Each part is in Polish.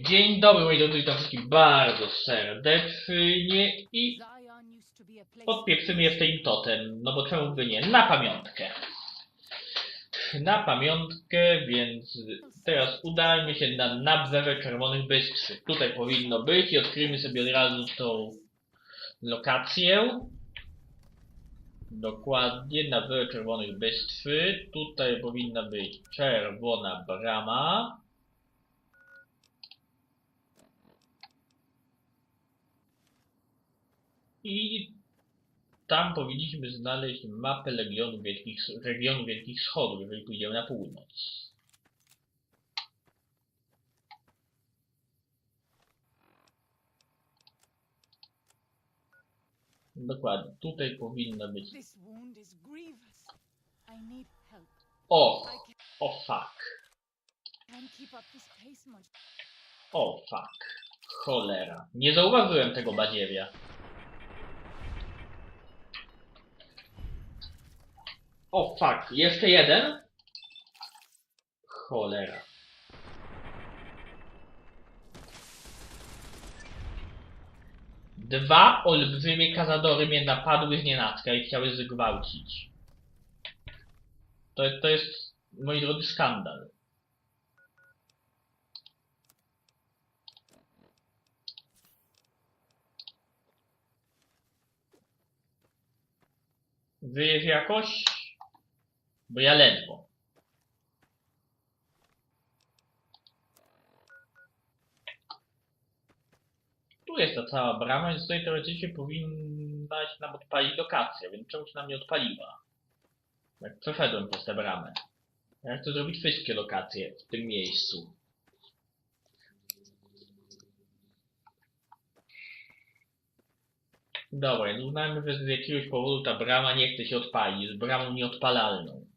Dzień dobry moi drodzy, witam wszystkich bardzo serdecznie i podpieprzymy jeszcze im totem, no bo czemu by nie, na pamiątkę. Na pamiątkę, więc teraz udajmy się na nabrzeże Czerwonych Bystrzy. Tutaj powinno być i odkryjmy sobie od razu tą lokację. Dokładnie, nabrzeże Czerwonych Bystrzy. Tutaj powinna być czerwona brama. I tam powinniśmy znaleźć mapę Legionu Wielkich, regionu Wielkich Schodów, jeżeli pójdziemy na północ. Dokładnie, tutaj powinno być... O! O fuck! O fuck! Cholera. Nie zauważyłem tego badziewia. O fuck, jeszcze jeden? Cholera. Dwa olbrzymie kazadory mnie napadły z nienacka i chciały zgwałcić. To, to jest, moi drodzy, skandal. Wyjesz jakoś? Bo ja ledwo. Tu jest ta cała brama, więc tutaj teoretycznie powinna się nam odpalić lokacja, więc czemu się nam nie odpaliła? Jak przeszedłem przez tę bramę. Ja chcę zrobić wszystkie lokacje w tym miejscu. Dobra, uznajmy, że z jakiegoś powodu ta brama nie chce się odpalić. Jest bramą nieodpalalną.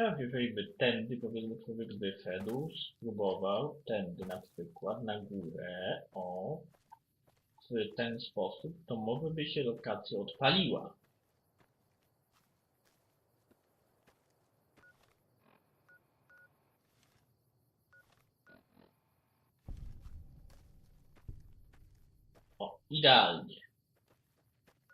No ja jeżeli by tędy, powiedzmy, człowiek wyszedł, spróbował, tędy na przykład, na górę, o, w ten sposób, to może by się lokacja odpaliła. O, idealnie.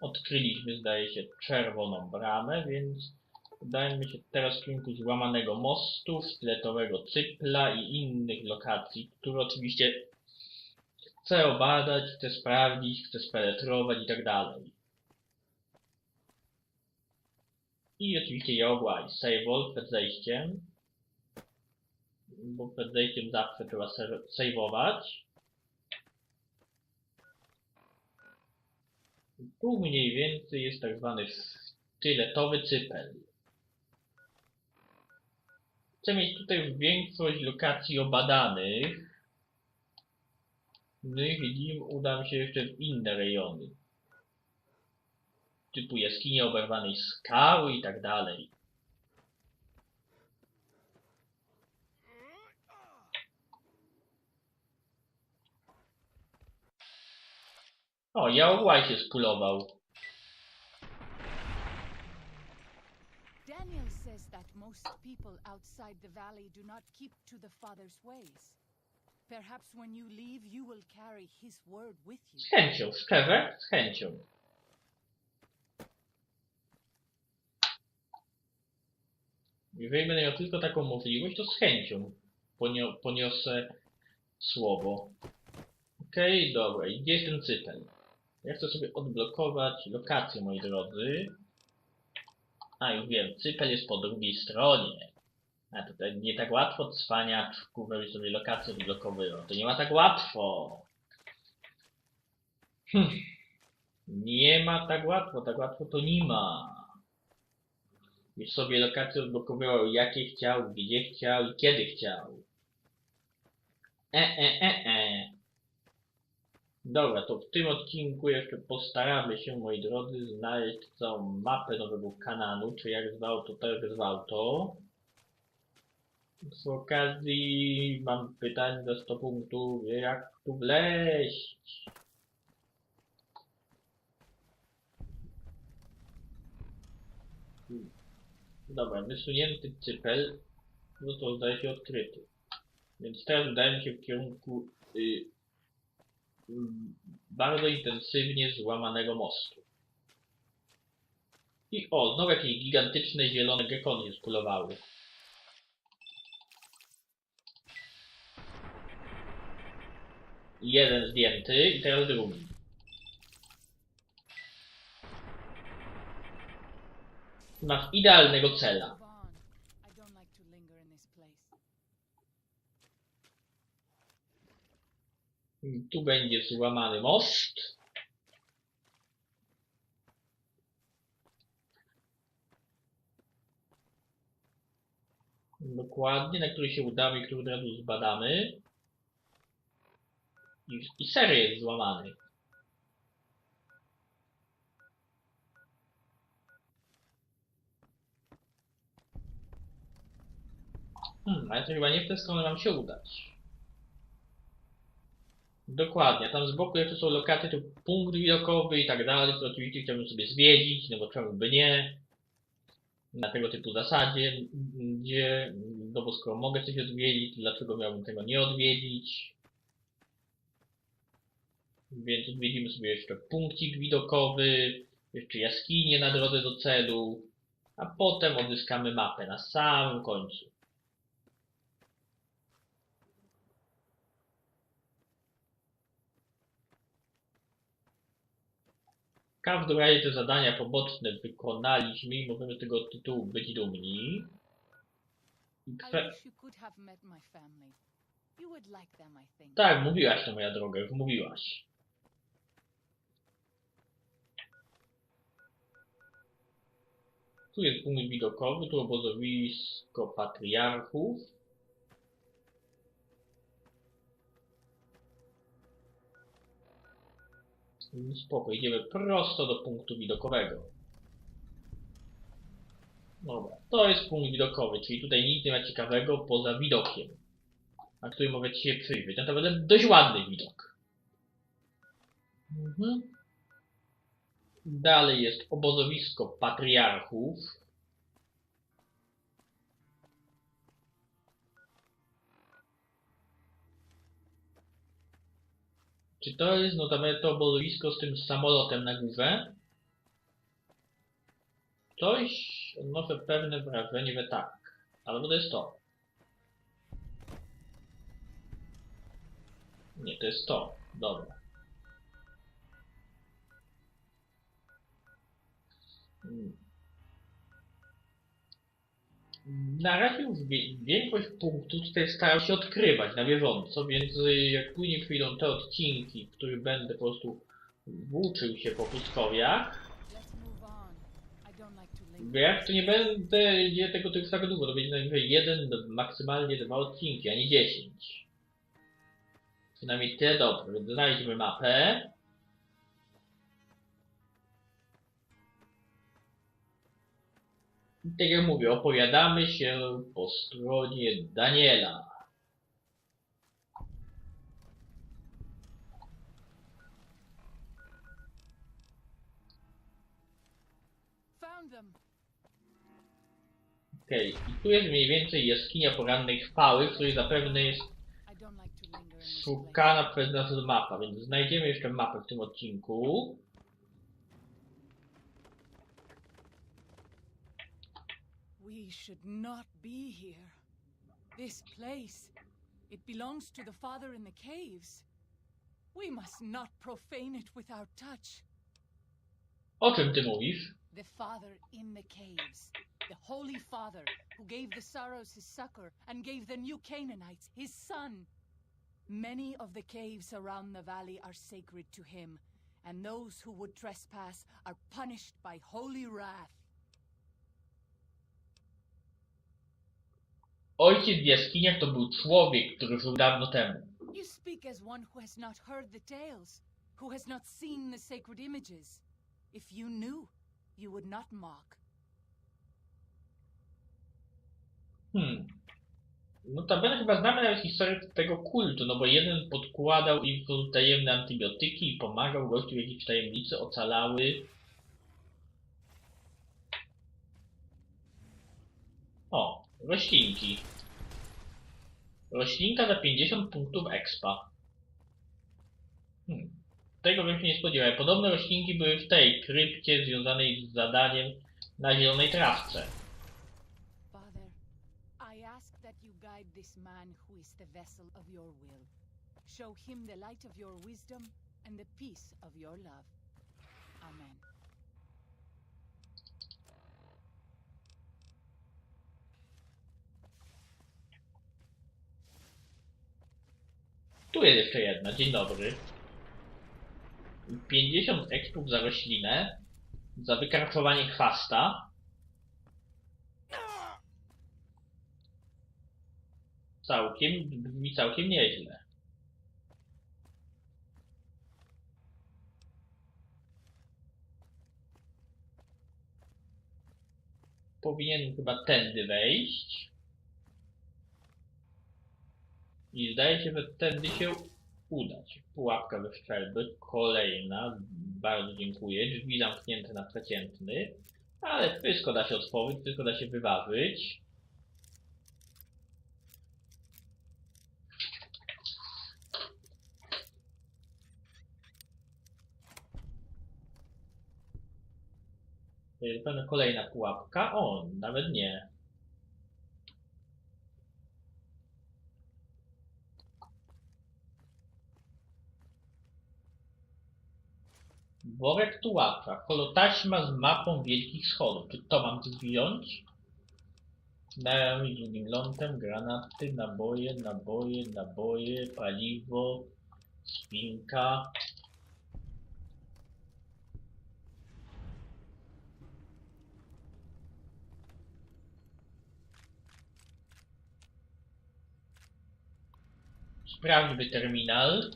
Odkryliśmy, zdaje się, czerwoną bramę, więc udajmy się teraz w kierunku złamanego mostu, sztyletowego cypla i innych lokacji, które oczywiście chcę obadać, chcę sprawdzić, chcę spenetrować i tak dalej. I oczywiście Jogła i Save przed zejściem, bo przed zejściem zawsze trzeba saveować. Tu mniej więcej jest tak zwany sztyletowy cypel. Chcę mieć tutaj większość lokacji obadanych. No i widzimy, uda mi się jeszcze w inne rejony. Typu jaskinie oberwanej skały i tak dalej. O, Jałłaj się spulował. Most people outside the valley do not keep to the Father's ways. Perhaps when you leave, you will carry his word with you. Z chęcią, szczerze, z chęcią. Jeżeli będę miał tylko taką możliwość, to z chęcią ponio poniosę słowo. Okej, dobra. I gdzie jest ten cypel? Ja chcę sobie odblokować lokację, moi drodzy. A, już wiem, cypel jest po drugiej stronie. A tutaj nie tak łatwo cwaniaczku, żeby sobie lokację odblokowywał. To nie ma tak łatwo. Hm. Nie ma tak łatwo, tak łatwo to nie ma. Już sobie lokację odblokowywał jakie chciał, gdzie chciał i kiedy chciał. E, e, e, e. Dobra, to w tym odcinku jeszcze postaramy się, moi drodzy, znaleźć całą mapę Nowego Kananu, czy jak zwał to, tak zwał to. Z okazji mam pytanie do 100 punktów, jak tu wleźć? Dobra, wysunięty cypel, no to zdaje się odkryty. Więc teraz udajemy się w kierunku y, bardzo intensywnie złamanego mostu. I o, znowu jakieś gigantyczne zielone gekony się skulowały. Jeden zdjęty i teraz drugi. Masz idealnego cela. Move on. I don't like to linger in this place. Tu będzie złamany most. Dokładnie, na który się udamy który od razu zbadamy. I, i ser jest złamany. Hmm, ale to chyba nie w tę stronę nam się udać. Dokładnie, tam z boku jeszcze są lokaty typu punkt widokowy i tak dalej, to oczywiście chciałbym sobie zwiedzić, no bo czemu by nie. Na tego typu zasadzie, gdzie, no bo skoro mogę coś odwiedzić, dlaczego miałbym tego nie odwiedzić? Więc odwiedzimy sobie jeszcze punkcik widokowy, jeszcze jaskinię na drodze do celu, a potem odzyskamy mapę na samym końcu. Każdym razie te zadania poboczne wykonaliśmy i możemy z tego tytułu być dumni. I kwe-. Tak, mówiłaś to moja droga, już mówiłaś. Tu jest punkt widokowy, tu obozowisko patriarchów. Spoko, idziemy prosto do punktu widokowego. Dobra, to jest punkt widokowy, czyli tutaj nic nie ma ciekawego poza widokiem na który możecie się przyjrzeć. Naprawdę dość ładny widok. Mhm. Dalej jest obozowisko patriarchów. Czy to jest notabene to obozowisko z tym samolotem na górze? Coś odnoszę pewne wrażenie, że tak. Albo to jest to. Nie, to jest to. Dobra. Mm. Na razie już większość punktów tutaj staram się odkrywać na bieżąco, więc y, jak później przyjdą te odcinki, w których będę po prostu włóczył się po pustkowiach, jak to nie będę je tego typu tak długo, to będzie najwyżej jeden, maksymalnie dwa odcinki, a nie dziesięć. Przynajmniej tyle dobrze, więc znajdźmy mapę. Tak jak mówię, opowiadamy się po stronie Daniela. Okej, i tu jest mniej więcej jaskinia porannej chwały, w której zapewne jest szukana przez nas mapa, więc znajdziemy jeszcze mapę w tym odcinku. We should not be here. This place, it belongs to the Father in the caves. We must not profane it with our touch. Ty mówisz? The Father in the caves, the Holy Father who gave the Sorrows his succor and gave the new Canaanites his son. Many of the caves around the valley are sacred to him, and those who would trespass are punished by holy wrath. Ojciec w jaskiniach to był człowiek, który żył dawno temu. You speak as one who has not heard the tales, who has not seen the sacred images. If you knew, you would not mock. Hmm. Notabene chyba znamy nawet historię tego kultu, no bo jeden podkładał im tajemne antybiotyki i pomagał gościu jakieś tajemnice ocalały. O, roślinki. Roślinka za 50 punktów expa. Hmm. Tego bym się nie spodziewał. Podobne roślinki były w tej krypcie związanej z zadaniem na zielonej trawce. Father, I ask that you guide this man who is the vessel of your will. Show him the light of your wisdom and the peace of your love. Amen. Tu jest jeszcze jedna. Dzień dobry. 50 expów za roślinę. Za wykarczowanie chwasta. Całkiem, brzmi całkiem nieźle. Powinien chyba tędy wejść. I zdaje się, że tędy się udać. Pułapka we szczelby, kolejna. Bardzo dziękuję. Drzwi zamknięte na przeciętny. Ale wszystko da się otworzyć, wszystko da się wyważyć. Pewna kolejna pułapka. O, nawet nie. Worek tułacza. Holotaśma z mapą wielkich schodów. Czy to mam tu wziąć? Dałem mi drugim lądem granaty, naboje, naboje, naboje, paliwo, spinka. Sprawdźmy terminal.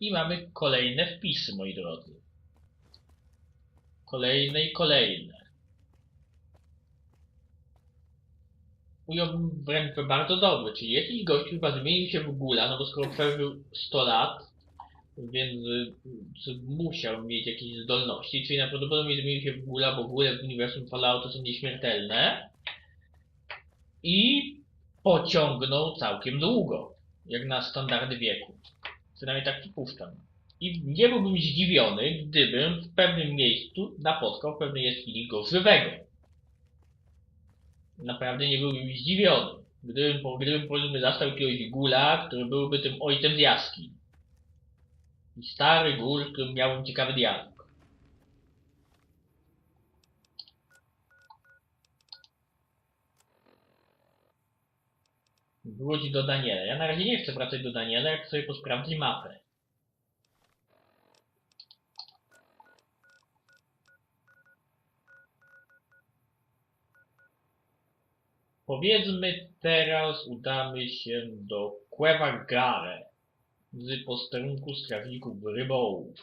I mamy kolejne wpisy, moi drodzy. Kolejne i kolejne. Ująłbym wręcz bardzo dobry, czyli jakiś gość chyba zmienił się w gula, no bo skoro przeżył 100 lat, więc y, y, musiał mieć jakieś zdolności, czyli najprawdopodobniej zmienił się w gula, bo gule w uniwersum Falloutu są nieśmiertelne. I pociągnął całkiem długo, jak na standardy wieku. Przynajmniej tak przypuszczam. I nie byłbym zdziwiony, gdybym w pewnym miejscu napotkał w pewnej jaskini go żywego. Naprawdę nie byłbym zdziwiony. Gdybym, po- gdybym powiedzmy zastał jakiegoś gula, który byłby tym ojcem z jaskiń. I stary gul, z którym miałbym ciekawy dialog. Wróć do Daniela. Ja na razie nie chcę wracać do Daniela, jak sobie posprawdzić mapę. Powiedzmy teraz udamy się do Cueva Gare z posterunku strażników rybołów.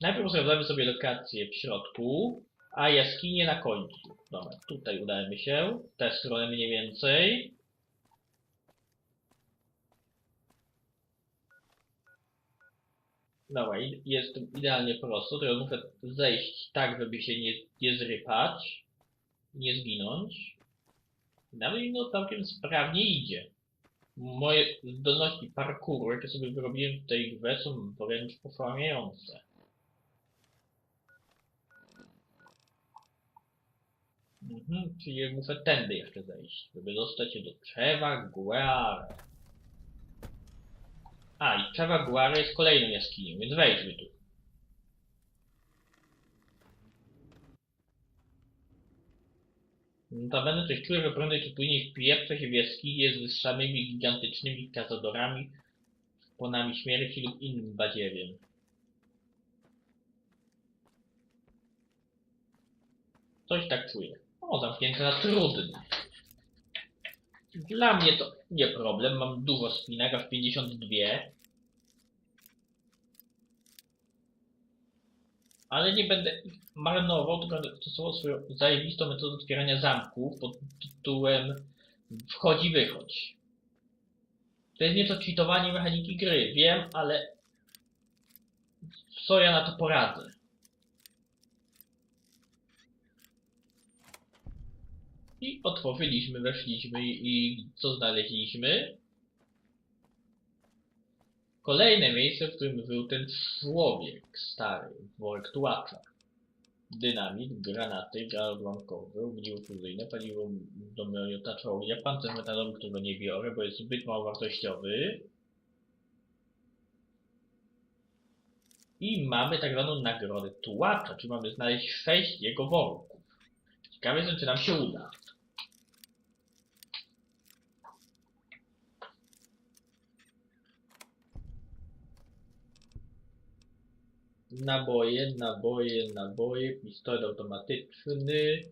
Najpierw sprawdzamy sobie lokację w środku, a jaskinie na końcu. Dobra, tutaj udajemy się, w tę stronę mniej więcej. Dobra, jest idealnie prosto, to ja muszę zejść tak, żeby się nie, nie zrypać, nie zginąć. Nawet mi no całkiem sprawnie idzie. Moje zdolności parkouru, jakie sobie wyrobiłem w tej grze, są wręcz poszłamiające. Mhm, czyli muszę tędy jeszcze zejść, żeby dostać się do Treva Guare. A, i Treva Guare jest kolejną jaskinią, więc wejdźmy tu. Notabene coś czuję, że prędzej czy później wpije ktoś w jaskinie z wyższymi gigantycznymi kazadorami, ponami śmierci lub innym badziewiem. Coś tak czuję. O, zamknięte na trudny. Dla mnie to nie problem, mam dużo spinek, aż 52. Ale nie będę marnował, tylko stosował swoją zajebistą metodę otwierania zamków pod tytułem wchodzi, wychodź. To jest nieco cheatowanie mechaniki gry, wiem, ale co ja na to poradzę? I otworzyliśmy, weszliśmy i, co znaleźliśmy? Kolejne miejsce, w którym był ten człowiek stary, worek tułacza. Dynamit, granaty, gaz obudziło fuzyjne, paliwo do miotacza ognia, pancerz metalowy, którego nie biorę, bo jest zbyt mało wartościowy. I mamy tak zwaną nagrodę tułacza, czyli mamy znaleźć sześć jego worków. Ciekawe jestem, czy nam się uda. Naboje, naboje, naboje, pistolet automatyczny,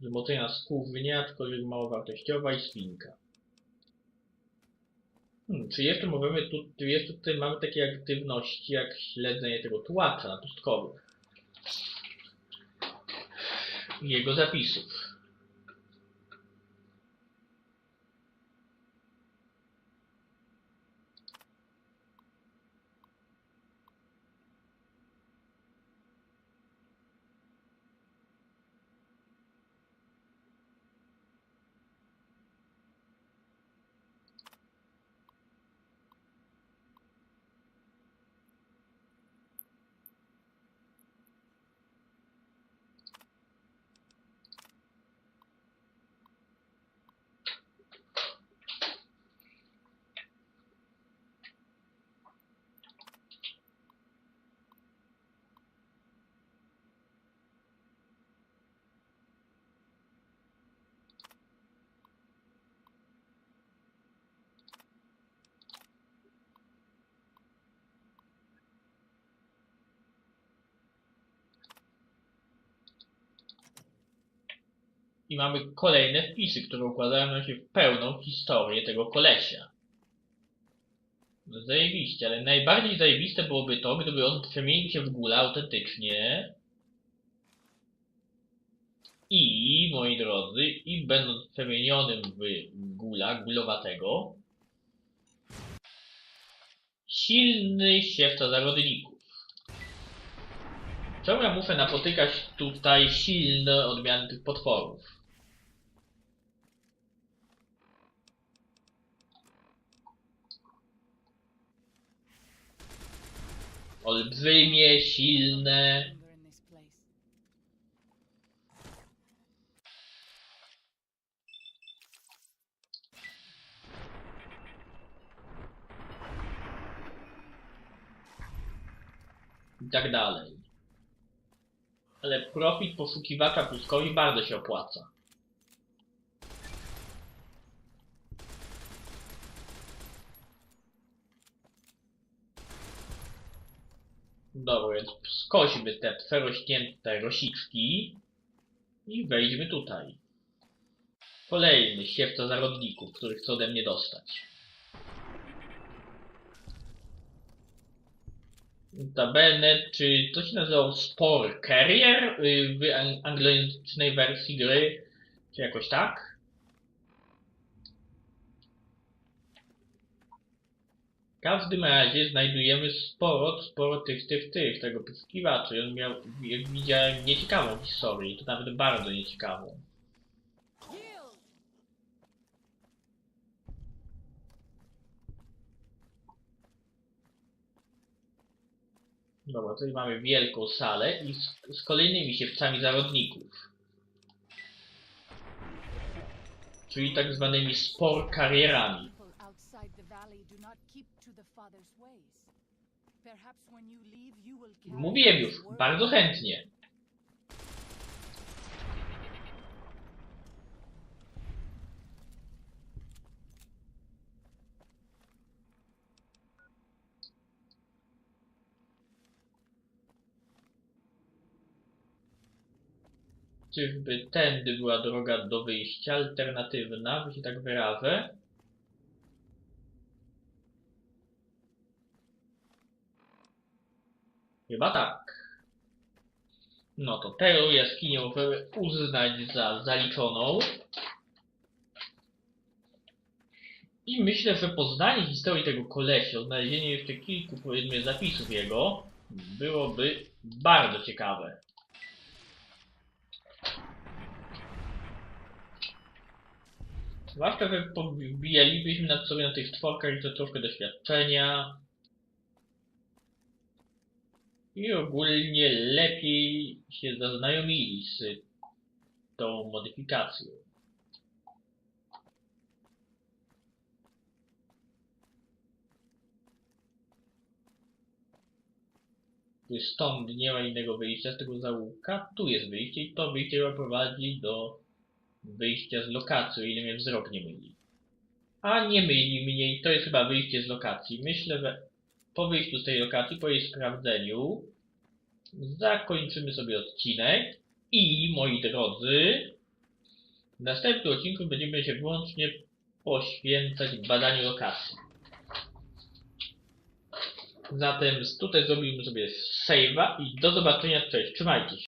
wzmocniona skównia, aczkolwiek mało wartościowa i świnka. Hmm, czy jeszcze możemy tu, jeszcze tutaj mamy takie aktywności jak śledzenie tego tłacza na pustkowych jego zapisów. I mamy kolejne wpisy, które układają nam się w pełną historię tego kolesia. No Zajebiście, ale najbardziej zajebiste byłoby to, gdyby on przemienił się w gula autentycznie. I, moi drodzy, i będąc przemienionym w gula, gulowatego, silny siewca zarodników. Czemu ja muszę napotykać tutaj silne odmiany tych potworów? Olbrzymie, silne. I tak dalej. Ale profit poszukiwacza pluskowi bardzo się opłaca. Dobra, więc skośmy te przerośnięte rosiczki i wejdźmy tutaj. Kolejny siewca zarodników, który chce ode mnie dostać. Notabene, czy to się nazywał Spore Carrier y, w ang- anglojęzycznej wersji gry, czy jakoś tak? W każdym razie znajdujemy sporo, sporo tych, tych, tych, tego poszukiwacza i on miał, jak widziałem, nieciekawą historię, to nawet bardzo nieciekawą. Dobra, tutaj mamy wielką salę i z, z kolejnymi siewcami zawodników. Czyli tak zwanymi spor Mówiłem już, bardzo chętnie. Czyżby tędy była droga do wyjścia alternatywna, że się tak wyrażę? Chyba tak. No to tę jaskinię możemy uznać za zaliczoną. I myślę, że poznanie historii tego kolesia, znalezienie jeszcze kilku powiedzmy zapisów jego, byłoby bardzo ciekawe. Zwłaszcza, że wbijalibyśmy nad sobie na tych czworkach jeszcze troszkę doświadczenia. I ogólnie lepiej się zaznajomili z tą modyfikacją. Stąd nie ma innego wyjścia z tego zaułka, tu jest wyjście i to wyjście chyba prowadzi do wyjścia z lokacji, o ile mnie wzrok nie myli. A nie myli mnie i to jest chyba wyjście z lokacji. Myślę, że po wyjściu z tej lokacji, po jej sprawdzeniu, zakończymy sobie odcinek i moi drodzy, w następnym odcinku będziemy się wyłącznie poświęcać badaniu lokacji. Zatem tutaj zrobimy sobie save'a i do zobaczenia, cześć, trzymajcie się.